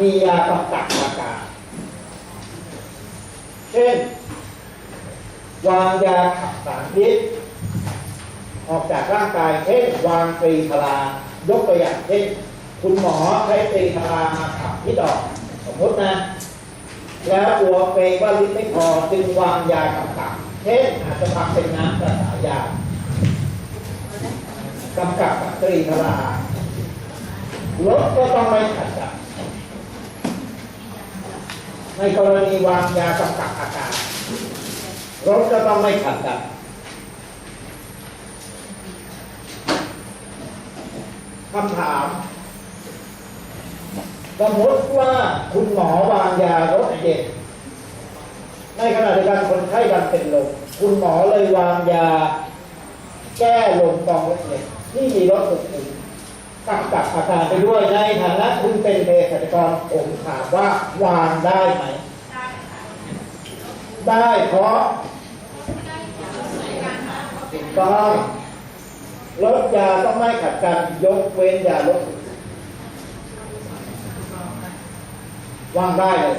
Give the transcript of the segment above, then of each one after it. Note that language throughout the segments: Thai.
มียากำกับอาการเช่น วางยาขับสารพิษออกจากร่างกายเช่น วางตรีพลายกตัวอย่างเช่นคุณหมอใช้ตรีพลามาขับพิษออกสมมตินะ แล้วกลัวเกรงว่าลิ้นไม่พอจึงวางยากำกับเช่นอาจจะทำเป็นน้ำกระสายากำกับกับตรีพลารถก็ต้องไม่ขัดกับ ในกรณีวางยากำกับอาการรถก็ต้องไม่ขัดกับคำถาม สมมติว่าคุณหมอวางยารถเด็ก ในขณะเดียวกันคนไข้ดันเป็นลมคุณหมอเลยวางยา แก้ลมกองรถเด็กที่มีรถฉุกเฉิน กำกับอาการไปด้วยในฐานะคุณเป็นเภสัชกรผมถามว่าวางได้ไหม ได้เพราะถูกต้องลดยาต้องไม่ขัดกันยกเว้นยาลดวางได้เลย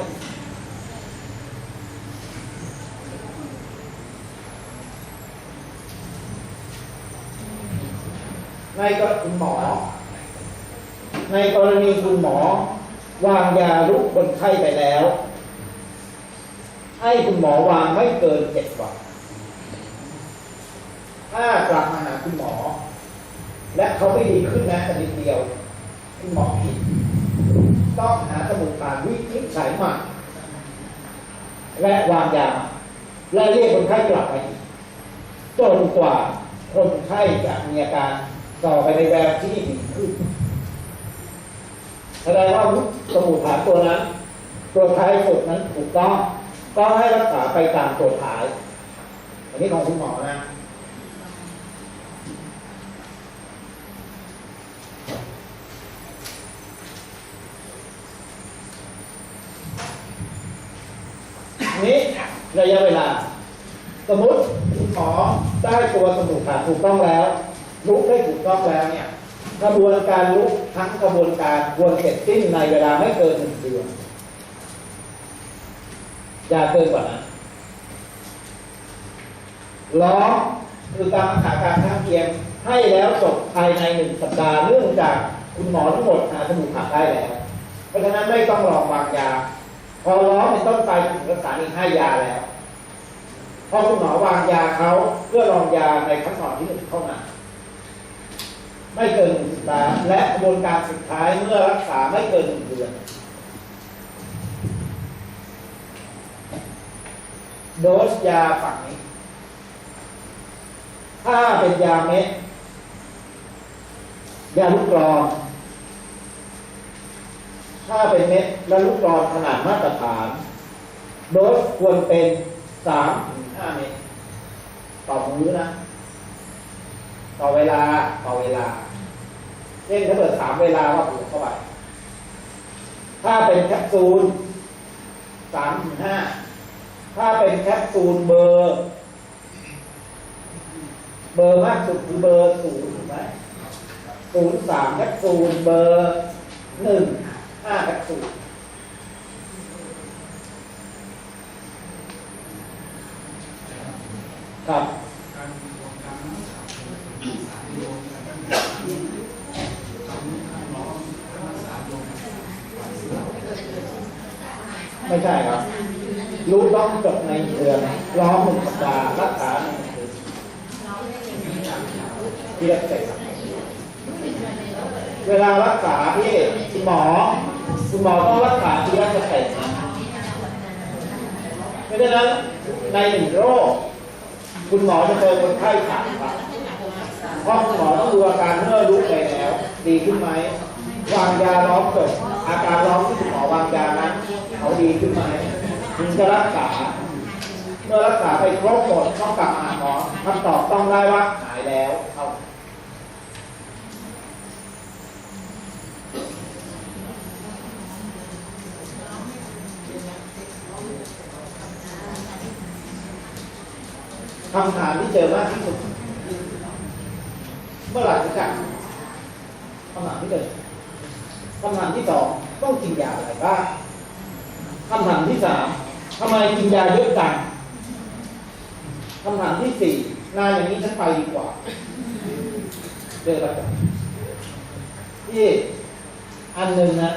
ในกรณีหมอ ในกรณีคุณหมอ วางยาลุกคนไข้ไปแล้ว ให้คุณหมอวางไม่เกินเจ็ดวันถ้ากลับมาหาคุณหมอ และเขาไม่ดีขึ้นแม้แต่นิดเดียว คุณหมอผิดต้องหาสมุนไพรวินิจฉัยใหม่และวางยาและเรียกคนไข้กลับมาอีกจนกว่าคนไข้จะมีอาการต่อไปในแบบที่ดีขึ้น แสดงว่าสมุนไพรตัวนั้น ตัวท้ายสุดนั้นถูกต้องก็ให้รักษาไปตามตัวท้าย อันนี้ของคุณหมอนะนี้ระยะเวลา สมมติคุณหมอได้ตัวสมุนไพรถูกต้องแล้วลุกได้ถูกต้องแล้วเนี่ย กระบวนการลุกทั้งกระบวนการควรเสร็จสิ้นในเวลาไม่เกินหนึ่งเดือนอย่าเกินกว่านั้นล้อคือการรักษาการข้างเคียงให้แล้วจบภายในหนึ่งสัปดาห์เนื่องจากคุณหมอทั้งหมดหาสมุนไพรได้แล้ว เพราะฉะนั้นไม่ต้องรอวางยา พอล้อมเป็นต้นไปถึงรักษาอีกให้ยาแล้วพอคุณหมอวางยาเขาเพื่อรองยาในขั้นตอนที่หนึ่งเข้ามา ไม่เกินหนึ่งสัปดาห์และกระบวนการสุดท้ายเมื่อรักษาไม่เกินหนึ่งเดือนโดสยาฝั่งนี้ถ้าเป็นยาเม็ดยาลูกกรอนถ้าเป็นเม็ดและลูกกรอนขนาดมาตรฐาน โดสควรเป็นสามถึงห้าเม็ดต่อมื้อนะ ต่อเวลา ต่อเวลา เช่นถ้าเกิดสามเวลาว่าผูกเข้าไป ถ้าเป็นแคปซูลสามถึงห้าถ้าเป็นแคปซูลเบอร์ เบอร์มากสุดคือเบอร์ศูนย์ถูกไหมศูนย์สามแคปซูลเบอร์หนึ่งห้าแคปซูลครับ ไม่ใช่ครับ รู้ต้องจบในเดือนร้อหนึ่งสัปดาห์รักษาหนึ่งเดือนที่รักษาเวลารักษาพี่คุณหมอคุณหมอต้องรักษาที่รักษาเสร็จเพราะฉะนั้นในหนึ่งโรค คุณหมอจะเจอคนไข้สามครั้งเพราะคุณหมอต้องดูอาการเมื่อรู้ไปแล้ว ดีขึ้นไหม วางยาล้อมจบอาการล้อมที่คุณหมอวางยานั้นเขาดีขึ้นไหมถึงจะรักษา เมื่อรักษาไปครบหมดต้องกลับมาหาหมอคำตอบต้องได้ว่าหายแล้วเอาคำถามที่เจอมากที่สุด เมื่อไหร่จะกลับคำถามที่เจอ คำถามที่สองต้องกินยาอะไรบ้างคำถามที่สามทำไมกินยาเยอะจังคำถามที่สี่นานอย่างนี้ฉันไปดีกว่าเจอประจำที่อันหนึ่งนะ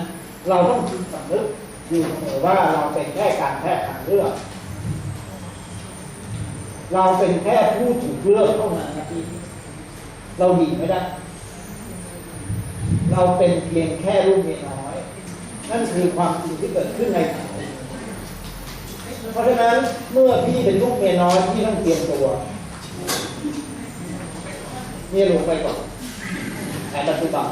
เราต้องคิดสำนึกอยู่เสมอว่าเราเป็นแค่การแพทย์ทางเลือก เราเป็นแค่ผู้ถูกเลือกเท่านั้นนะพี่เราดีไม่ได้ เราเป็นเพียงแค่ลูกเมียน้อย นั่นคือความจริงที่เกิดขึ้นในสังคมเพราะฉะนั้นเมื่อพี่เป็นลูกเมียน้อยพี่ต้องเตรียมตัวเมียลงไปก่อนแต่ปัจจุบัน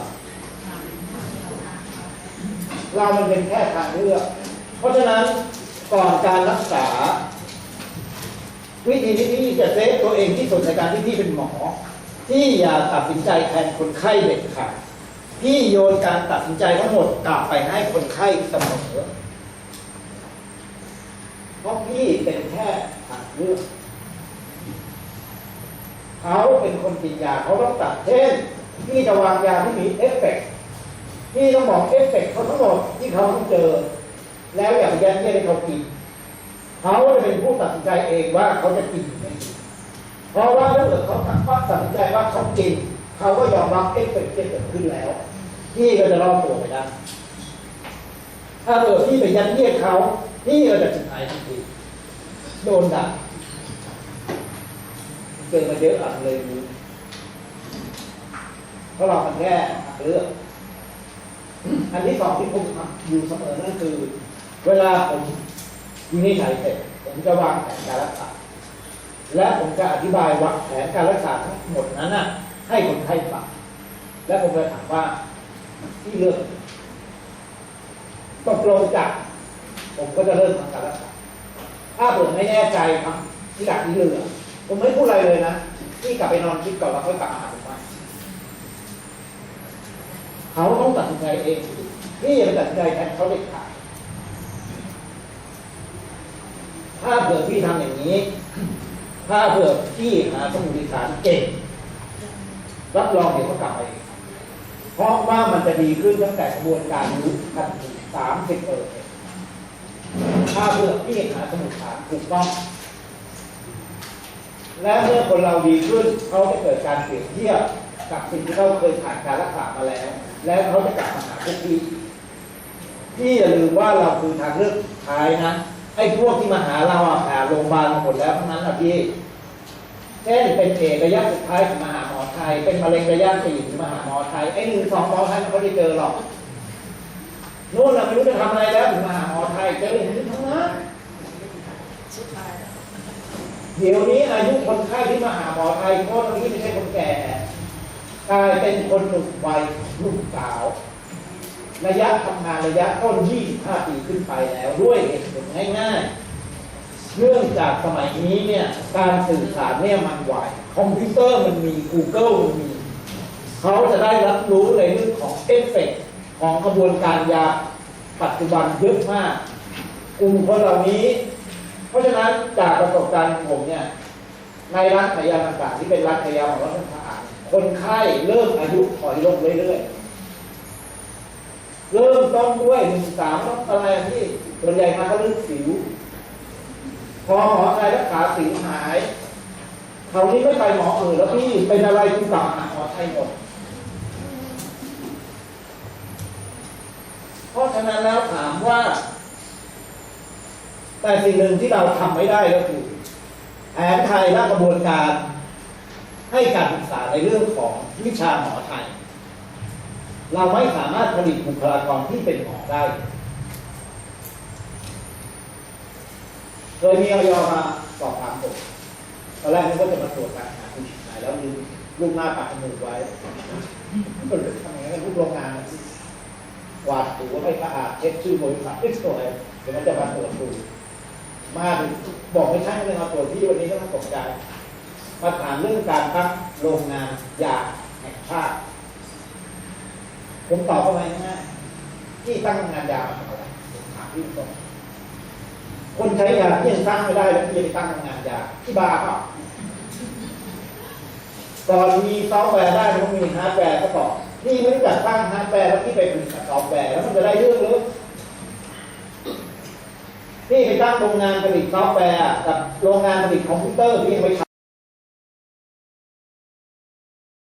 เรามันเป็นแค่ทางเลือก เพราะฉะนั้นก่อนการรักษา วิธีที่พี่จะเซฟตัวเองที่สุดในการที่พี่เป็นหมอ ที่อย่าตัดสินใจแทนคนไข้เด็ดขาด พี่โยนการตัดสินใจทั้งหมดกลับไปให้คนไข้เสมอเพราะพี่เป็นแค่ทางเลือกเขาเป็นคนกินยาเขาต้องตัดเช่นพี่จะวางยาที่มีเอฟเฟกต์พี่ต้องบอกเอฟเฟกต์เขาทั้งหมดที่เขาต้องเจอ แล้วอย่าไปยัดเยียดให้เขากินเขาจะเป็นผู้ตัดสินใจเองว่าเขาจะกินหรือไม่กินเพราะว่าถ้าเกิดเขาตัดสินใจว่าเขากิน เขาก็ยอมรับเอฟเฟกต์ที่เกิดขึ้นแล้ว พี่ก็จะรอดตัวไปได้ถ้าเกิดพี่ไปยัดเยียดเขาพี่ก็จะสุดท้ายทันทีโดนด่าเจอมาเยอะอะเลยรู้เพราะเรามันแค่เลือกอันที่สองที่ผมทำอยู่เสมอนั่นคือ เวลาผมวินิจฉัยเสร็จผมจะวางแผนการรักษาและผมจะอธิบายวางแผนการรักษาทั้งหมดนั้นน่ะ ให้คนไข้ฟังและผมจะถามว่าที่เลือกตกลงจากผมก็จะเริ่มทำการรักษาถ้าผมไม่แน่ใจครับที่หลักที่เหลือผมไม่พูดอะไรเลยนะที่กลับไปนอนคิดก่อนแล้วค่อยกลับมาหาผมใหม่เขาต้องตัดสินใจเองนี่อย่าไปตัดสินใจแทนเขาเด็ดขาดถ้าเผื่อพี่ทำอย่างนี้ ถ้าเผื่อพี่หาสมุดิฐานเก่ง รับรองเดี๋ยวเขากลับไปเพราะว่ามันจะดีขึ้นตั้งแต่กระบวนการรู้ทันสามสิบเปอร์เซ็นต์ถ้าเผื่อพี่หาสมุดฐานถูกต้อง และเมื่อคนเราดีขึ้นเขาจะเกิดการเปรียบเทียบกับสิ่งที่เขาเคยผ่านการรักษามาแล้ว แล้วเขาจะกลับมาหาพวกพี่พี่อย่าลืมว่าเราคือทางเลือกท้ายนะไอ้พวกที่มาหาเราอะหาโรงพยาบาลมาหมดแล้วทั้งนั้นนะพี่เช่นเป็นเอกระยะสุดท้ายถึงมาหา ยเป็นมะเร็งระยะสี่ถึงมาหาหมอไทยไอ้หนึ่งสองหมอไทยมันเขาได้เจอหรอกนู่นเราไม่รู้จะทำอะไรแล้วถึงมาหาหมอไทยเจออย่างนี้ทั้งนั้นเดี๋ยวนี้อายุคนไข้ที่มาหาหมอไทยเพราะตอนนี้ไม่ใช่คนแก่กลายเป็นคนหนุ่มวัยหนุ่มสาว ระยะทำงานระยะต้น25ปีขึ้นไปแล้วด้วยเหตุผลง่ายๆเนื่องจากสมัยนี้เนี่ยการสื่อสารเนี่ยมันไวคอมพิวเตอร์มันมี Google มันมี เขาจะได้รับรู้ในเรื่องของเอฟเฟกต์ของกระบวนการยาปัจจุบันเยอะมาก กลุ่มคนเหล่านี้ เพราะฉะนั้นจากประสบการณ์ของผมเนี่ย ในร้านขายยาต่างๆที่เป็นร้านขายยาของรัฐสภาคนไข้เริ่มอายุถอยลงเรื่อยๆ เริ่มต้นด้วยหนึ่งสามต้องอะไรที่ส่วนใหญ่มาก็เรื่องสิว พอหมอไทยรักษาสิวหาย คราวนี้ไม่ไปหมออื่นแล้วพี่เป็นอะไรคุณกลับมาหมอไทยหมดเพราะฉะนั้นแล้วถามว่า แต่สิ่งหนึ่งที่เราทำไม่ได้ก็คือแผนไทยและกระบวนการ ให้การศึกษาในเรื่องของวิชาหมอไทย เราไม่สามารถผลิตบุคลากรที่เป็นหมอได้เคยมีออยมาสอบถามผม ตอนแรกนึกว่าจะมาตรวจการหาผู้ชิายแล้วลืมลูกหน้าปากจมูกไว้ก็เลยทำอย่างนั้นทุกโรงงานกวาดถูให้สะอาดเช็คชื่อบริษัทให้สวยเดี๋ยวมันจะมาตรวจดูมาบอกไม่ใช่เลยมาตรวจที่วันนี้ก็ต้องตกใจมาถามเรื่องการตั้งโรงงานยาแห่งชาติผมตอบเข้าไปง่ายที่ตั้งโรงงานยามาทำอะไรผมถามพี่ตรง คนใช้ยาเที่ยงตั้งไม่ได้แล้วที่จะไปตั้งโรงงานยาที่บาร์เปล่าก่อนมีซอฟต์แวร์ได้มันต้องมีฮาร์ดแวร์ก็ต่อนพี่ไม่รู้จักตั้งฮาร์ดแวร์แล้วที่ไปผลิตซอฟต์แวร์แล้วมันจะได้เรื่องหรือนี่ไปตั้งโรงงานผลิตซอฟต์แวร์กับโรงงานผลิตคอมพิวเตอร์ที่ยังไม่